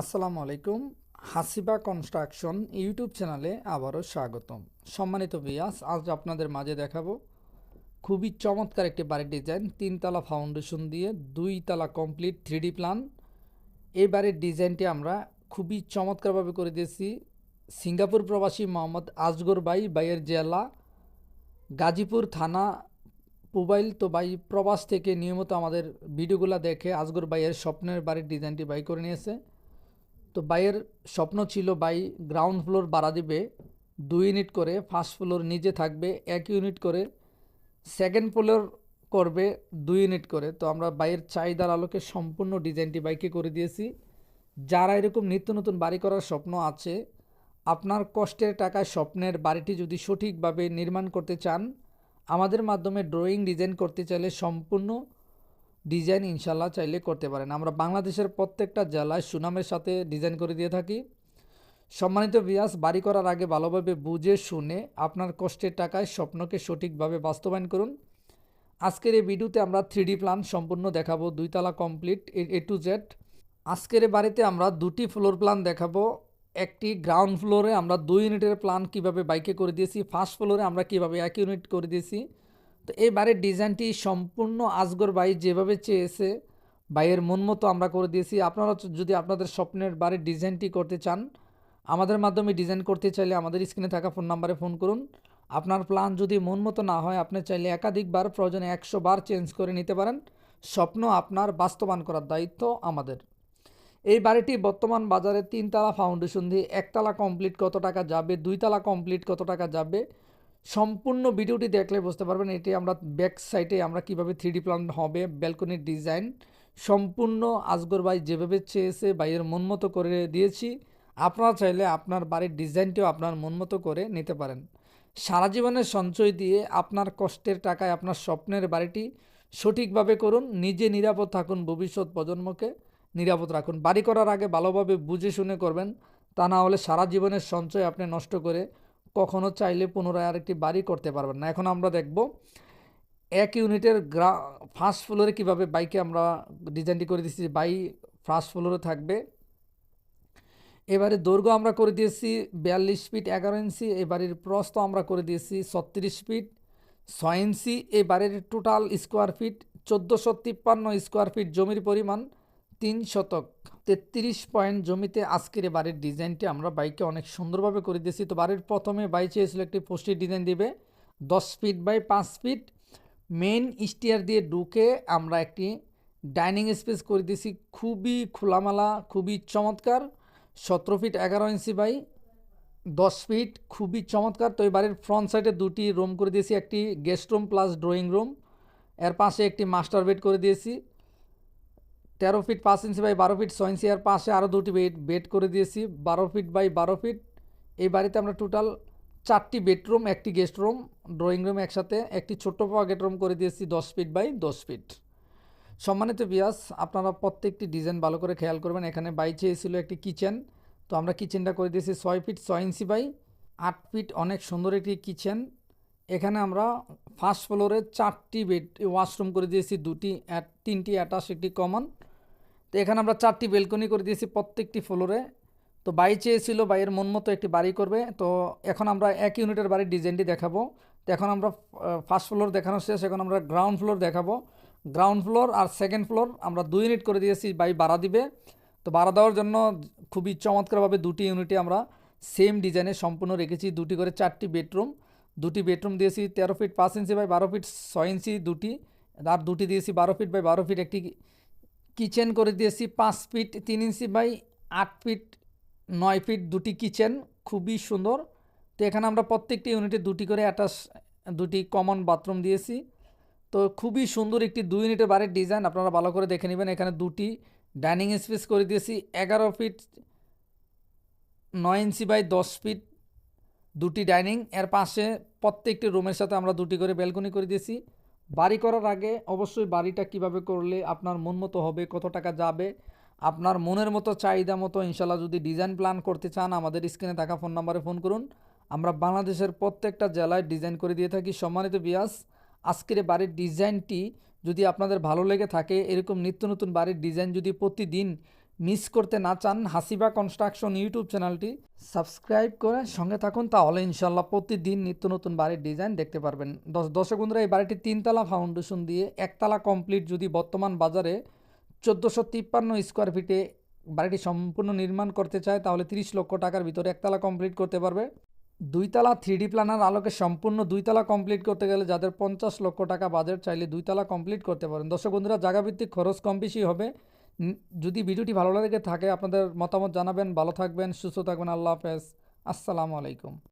আসসালামু আলাইকুম। হাসিবা construction YouTube চ্যানেলে আবারও স্বাগতম। সম্মানিত বিয়াস আজ আপনাদের মাঝে দেখাবো খুবই চমৎকার একটি বাড়ির ডিজাইন। তিনতলা ফাউন্ডেশন দিয়ে দুই তলা কমপ্লিট থ্রিডি প্ল্যান। এই বাড়ির ডিজাইনটি আমরা খুবই চমৎকারভাবে করে দিয়েছি। সিঙ্গাপুর প্রবাসী মোহাম্মদ আজগর বাই বাইয়ের জেলা। গাজীপুর থানা মোবাইল তো বাই প্রবাস থেকে নিয়মিত আমাদের ভিডিওগুলো দেখে আজগর বাইয়ের স্বপ্নের বাড়ির ডিজাইনটি বাই করে নিয়েছে। তো বাইয়ের স্বপ্ন ছিল বাই গ্রাউন্ড ফ্লোর বাড়া দিবে, দুই ইউনিট করে ফার্স্ট ফ্লোর নিজে থাকবে, এক ইউনিট করে সেকেন্ড ফ্লোর করবে, দুই ইউনিট করে। তো আমরা বাইয়ের চাহিদার আলোকে সম্পূর্ণ ডিজাইনটি বাইকে করে দিয়েছি। যারা এরকম নিত্য নতুন বাড়ি করার স্বপ্ন আছে, আপনার কষ্টের টাকায় স্বপ্নের বাড়িটি যদি সঠিকভাবে নির্মাণ করতে চান, আমাদের মাধ্যমে ড্রয়িং ডিজাইন করতে চাইলে সম্পূর্ণ ডিজাইন ইনশাল্লাহ চাইলে করতে পারেন। আমরা বাংলাদেশের প্রত্যেকটা জেলায় সুনামের সাথে ডিজাইন করে দিয়ে থাকি। সম্মানিত বিয়াস বাড়ি করার আগে ভালোভাবে বুঝে শুনে আপনার কষ্টের টাকায় স্বপ্নকে সঠিকভাবে বাস্তবায়ন করুন। আজকের এই ভিডিওতে আমরা থ্রিডি প্ল্যান সম্পূর্ণ দেখাবো, দুইতলা কমপ্লিট এ টু জেড আজকের বাড়িতে আমরা দুটি ফ্লোর প্ল্যান দেখাবো। একটি গ্রাউন্ড ফ্লোরে আমরা দুই ইউনিটের প্ল্যান কীভাবে বাইকে করে দিয়েছি ফার্স্ট ফ্লোরে আমরা কীভাবে এক ইউনিট করে দিয়েছি। তো এই বাড়ির ডিজাইনটি সম্পূর্ণ আজগর বাই যেভাবে চেয়েছে বাইয়ের মন মতো আমরা করে দিয়েছি। আপনারা যদি আপনাদের স্বপ্নের বাড়ির ডিজাইনটি করতে চান, আমাদের মাধ্যমে ডিজাইন করতে চাইলে আমাদের স্ক্রিনে থাকা ফোন নাম্বারে ফোন করুন। আপনার প্ল্যান যদি মন মতো না হয়, আপনি চাইলে একাধিকবার প্রয়োজনে একশো বার চেঞ্জ করে নিতে পারেন। স্বপ্ন আপনার বাস্তবায়ন করার দায়িত্ব আমাদের। এই বাড়িটি বর্তমান বাজারে তিনতলা ফাউন্ডেশন দিয়ে একতলা কমপ্লিট কত টাকা যাবে, দুইতলা কমপ্লিট কত টাকা যাবে সম্পূর্ণ ভিডিওটি দেখলে বুঝতে পারবেন এটি আমরা ব্যাক সাইডে আমরা কীভাবে থ্রিডি প্ল্যান হবে ব্যালকনির ডিজাইন সম্পূর্ণ আজগর বাই যেভাবে চেয়েছে বাইয়ের মন মতো করে দিয়েছি, আপনারা চাইলে আপনার বাড়ির ডিজাইনটিও আপনার মন মতো করে নিতে পারেন। সারা জীবনের সঞ্চয় দিয়ে আপনার কষ্টের টাকায় আপনার স্বপ্নের বাড়িটি সঠিকভাবে করুন, নিজে নিরাপদ থাকুন ভবিষ্যৎ প্রজন্মকে, নিরাপদ রাখুন। বাড়ি করার আগে ভালোভাবে বুঝে শুনে করবেন, তা না হলে সারা জীবনের সঞ্চয় আপনি নষ্ট করে কখনো চাইলে পুনরায় আরেকটি বাড়ি করতে পারবেন না। এখন আমরা দেখব এক ইউনিটের গ্রা, ফার্স্ট ফ্লোরে কীভাবে বাইকে আমরা ডিজাইনটি করে দিচ্ছি বাই ফার্স্ট ফ্লোরে থাকবে। এবারে দৈর্ঘ্য আমরা করে দিয়েছি বিয়াল্লিশ ফিট এগারো ইঞ্চি এই বাড়ির প্রস্থ আমরা করে দিয়েছি ছত্রিশ ফিট ছয় ইঞ্চি এই বাড়ির টোটাল স্কোয়ার ফিট চোদ্দোশো তিপ্পান্ন স্কোয়ার ফিট জমির পরিমাণ। তিন শতক। তেত্রিশ পয়েন্ট জমিতে আজকের বাড়ির ডিজাইনটি আমরা বাইকে অনেক সুন্দরভাবে করে দিয়েছি। তো বাড়ির প্রথমে বাই চেয়েছিল একটি পোস্টের ডিজাইন দিবে। দশ ফিট বাই পাঁচ ফিট। মেন স্টিয়ার দিয়ে ঢুকে আমরা একটি ডাইনিং স্পেস করে দিয়েছি। খুবই খোলামেলা, খুবই চমৎকার। সতেরো ফিট এগারো ইঞ্চি বাই দশ ফিট। খুবই চমৎকার। তো এই বাড়ির ফ্রন্ট সাইডে দুটি রুম করে দিয়েছি। একটি guest room plus drawing room. এর পাশে একটি মাস্টার বেড করে দিয়েছি। তেরো ফিট পাঁচ ইঞ্চি বাই বারো ফিট ছয় ইঞ্চি আর পাশে আরও দুটি বেড বেড করে দিয়েছি। বারো ফিট বাই বারো ফিট। এই বাড়িতে আমরা টোটাল চারটি বেডরুম একটি গেস্ট রুম ড্রয়িং রুম একসাথে, একটি ছোট্ট গেট রুম করে দিয়েছি দশ ফিট বাই দশ ফিট। সম্মানিত বিয়াস আপনারা প্রত্যেকটি ডিজাইন ভালো করে খেয়াল করবেন। এখানে বাই চেয়েছিল একটি কিচেন তো আমরা কিচেনটা করে দিয়েছি ছয় ফিট ছয় ইঞ্চি বাই আট ফিট। অনেক সুন্দর একটি কিচেন এখানে আমরা ফার্স্ট ফ্লোরে চারটি বেড ওয়াশরুম করে দিয়েছি। দুটি, তিনটি অ্যাটাচ একটি কমন তো এখানে আমরা চারটি বেলকনি করে দিয়েছি প্রত্যেকটি ফ্লোরে। তো বাই চেয়েছিল বাইয়ের মন মতো একটি বাড়ি করবে। তো এখন আমরা এক ইউনিটের বাড়ির ডিজাইনটি দেখাবো। তো এখন আমরা ফার্স্ট ফ্লোর দেখানো শেষ, এখন আমরা গ্রাউন্ড ফ্লোর দেখাবো। গ্রাউন্ড ফ্লোর আর সেকেন্ড ফ্লোর আমরা দুই ইউনিট করে দিয়েছি বাই বাড়া দিবে। তো বাড়া দেওয়ার জন্য খুবই চমৎকারভাবে দুটি ইউনিটে আমরা সেম ডিজাইনে সম্পূর্ণ রেখেছি। দুটি করে চারটি বেডরুম দুটি বেডরুম দিয়েছি তেরো ফিট পাঁচ ইঞ্চি বাই বারো ফিট ছয় ইঞ্চি দুটি। আর দুটি দিয়েছি বারো ফিট বাই বারো ফিট একটি কিচেন করে দিয়েছি, পাঁচ ফিট, তিন ইঞ্চি বাই আট ফিট, নয় ফিট দুটি কিচেন, খুবই সুন্দর। তো এখানে আমরা প্রত্যেকটি ইউনিটে দুটি করে অ্যাটাচ, দুটি কমন বাথরুম দিয়েছি। তো খুবই সুন্দর একটি দুই ইউনিটের বাড়ির ডিজাইন, আপনারা ভালো করে দেখে নেবেন। এখানে দুটি ডাইনিং স্পেস করে দিয়েছি, এগারো ফিট, নয় ইঞ্চি বাই দশ ফিট দুটি ডাইনিং। এর পাশে প্রত্যেকটি রুমের সাথে আমরা দুটি করে ব্যালকনি করে দিয়েছি। বাড়ি করার আগে অবশ্যই বাড়িটা কীভাবে করলে আপনার মন মতো হবে, কত টাকা যাবে, আপনার মনের মতো চাহিদা মতো ইনশাল্লাহ যদি ডিজাইন প্ল্যান করতে চান, আমাদের স্ক্রিনে থাকা ফোন নাম্বারে ফোন করুন। আমরা বাংলাদেশের প্রত্যেকটা জেলায় ডিজাইন করে দিয়ে থাকি। সম্মানিত বিয়াস আজকের বাড়ির ডিজাইনটি যদি আপনাদের ভালো লেগে থাকে, এরকম নিত্য নতুন বাড়ির ডিজাইন যদি প্রতিদিন মিস করতে না চান হাসিবা কনস্ট্রাকশন ইউটিউব চ্যানেলটি, সাবস্ক্রাইব করে সঙ্গে থাকুন, তাহলে ইনশাল্লাহ প্রতিদিন নিত্য নতুন বাড়ির ডিজাইন দেখতে পারবেন। দশ দর্শক বন্ধুরা, এই বাড়িটি তিনতলা ফাউন্ডেশন দিয়ে একতলা কমপ্লিট যদি বর্তমান বাজারে চোদ্দোশো তিপ্পান্ন স্কোয়ার ফিটে বাড়িটি সম্পূর্ণ নির্মাণ করতে চায়, তাহলে তিরিশ লক্ষ টাকার ভিতরে একতলা কমপ্লিট করতে পারবে। দুইতলা থ্রি প্ল্যানার আলোকে সম্পূর্ণ দুইতলা কমপ্লিট করতে গেলে যাদের পঞ্চাশ লক্ষ টাকা বাজেট চাইলে দুইতলা কমপ্লিট করতে পারেন। দর্শক বন্ধুরা, জায়গাভিত্তিক খরচ কম বেশি হবে। যদি ভিডিওটি ভালো লাগে, থাকে আপনাদের মতামত জানাবেন। ভালো থাকবেন, সুস্থ থাকবেন। আল্লাহ হাফেজ। আসসালামু আলাইকুম।